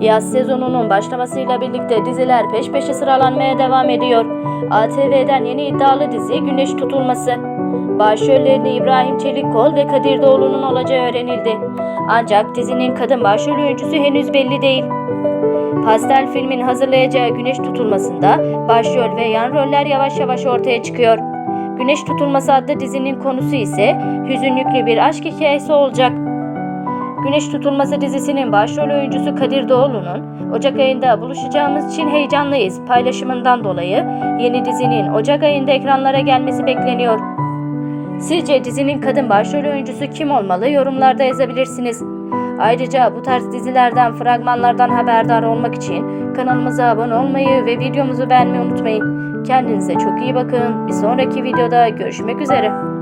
Yaz sezonunun başlamasıyla birlikte diziler peş peşe sıralanmaya devam ediyor. ATV'den yeni iddialı dizi Güneş Tutulması. Başrollerini İbrahim Çelikkol ve Kadir Doğulu'nun olacağı öğrenildi. Ancak dizinin kadın başrol oyuncusu henüz belli değil. Pastel filmin hazırlayacağı Güneş Tutulması'nda başrol ve yan roller yavaş yavaş ortaya çıkıyor. Güneş Tutulması adlı dizinin konusu ise hüzünlüklü bir aşk hikayesi olacak. Güneş Tutulması dizisinin başrol oyuncusu Kadir Doğulu'nun Ocak ayında buluşacağımız için heyecanlıyız paylaşımından dolayı yeni dizinin Ocak ayında ekranlara gelmesi bekleniyor. Sizce dizinin kadın başrol oyuncusu kim olmalı yorumlarda yazabilirsiniz. Ayrıca bu tarz dizilerden, fragmanlardan haberdar olmak için kanalımıza abone olmayı ve videomuzu beğenmeyi unutmayın. Kendinize çok iyi bakın. Bir sonraki videoda görüşmek üzere.